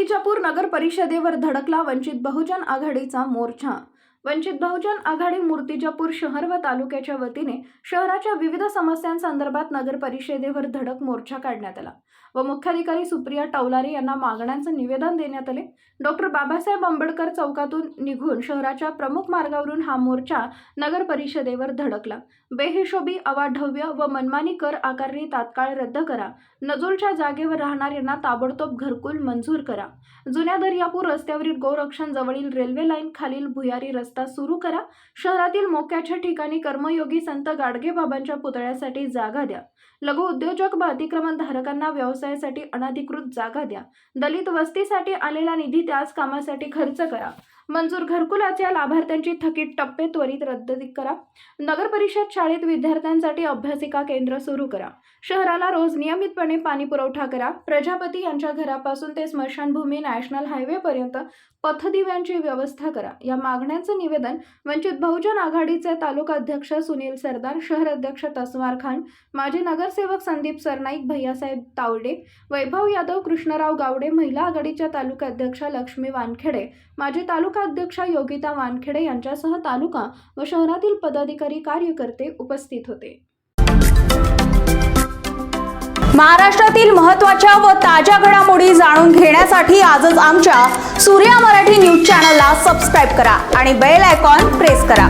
मूर्तिजापूर नगर परिषदेवर धडकला वंचित बहुजन आघाडीचा मोर्चा वंचित बहुजन आघाडी मूर्तिजापूर शहर व तालुक्याच्या वतीने शहराच्या विविध समस्यांसंदर्भात नगर परिषदेवर धडक मोर्चा काढण्यात आला व मुख्याधिकारी सुप्रिया टवलारे यांना मागण्यांचं निवेदन देण्यात आले. डॉक्टर बाबासाहेब आंबेडकर चौकातून निघून शहराच्या प्रमुख मार्गावरून हा मोर्चा नगर परिषदेवर धडकला. बेहिशोबी अवाढव्य व मनमानी कर आकारणी तात्काळ रद्द करा. नजूलच्या जागेवर राहणाऱ्यांना ताबडतोब घरकुल मंजूर करा. जुन्या दर्यापूर रस्त्यावरील गोरक्षण जवळील रेल्वे लाईन खालील भुयारी रस्ते सुरू करा. शहरातील मोक्याच्या ठिकाणी कर्मयोगी संत गाडगेबाबांच्या पुतळ्यासाठी जागा द्या. लघु उद्योजक व अतिक्रमण धारकांना व्यवसायासाठी अनधिकृत जागा द्या. दलित वस्तीसाठी आलेला निधी त्याच कामासाठी खर्च करा. मंजूर घरकुलाच्या लाभार्थ्यांची थकीत टप्पे त्वरित रद्द करा. नगर परिषद शाळेत विद्यार्थ्यांसाठी अभ्यासिका केंद्र सुरू करा. शहराला रोज नियमितपणे पाणी पुरवठा करा. प्रजापती यांच्या घरापासून ते स्मशानभूमी नॅशनल हायवेपर्यंत पथदिव्यांची व्यवस्था करा. या मागण्यांचं निवेदन वंचित बहुजन आघाडीचे तालुका अध्यक्ष सुनील सरदार शहर अध्यक्ष तस्वार खान माजी नगरसेवक संदीप सरनाईक भैयासाहेब तावडे वैभव यादव कृष्णराव गावडे महिला आघाडीच्या तालुका अध्यक्षा लक्ष्मी वानखेडे माजी तालुका अध्यक्षा योगिता वानखेडे यांच्यासह तालुका व शहरातील पदाधिकारी कार्यकर्ते उपस्थित होते. महाराष्ट्रातील महत्त्वाच्या व ताज्या घडामोडी जाणून घेण्यासाठी आजच आमच्या सूर्या मराठी न्यूज चॅनलला सबस्क्राईब करा आणि बेल आयकॉन प्रेस करा.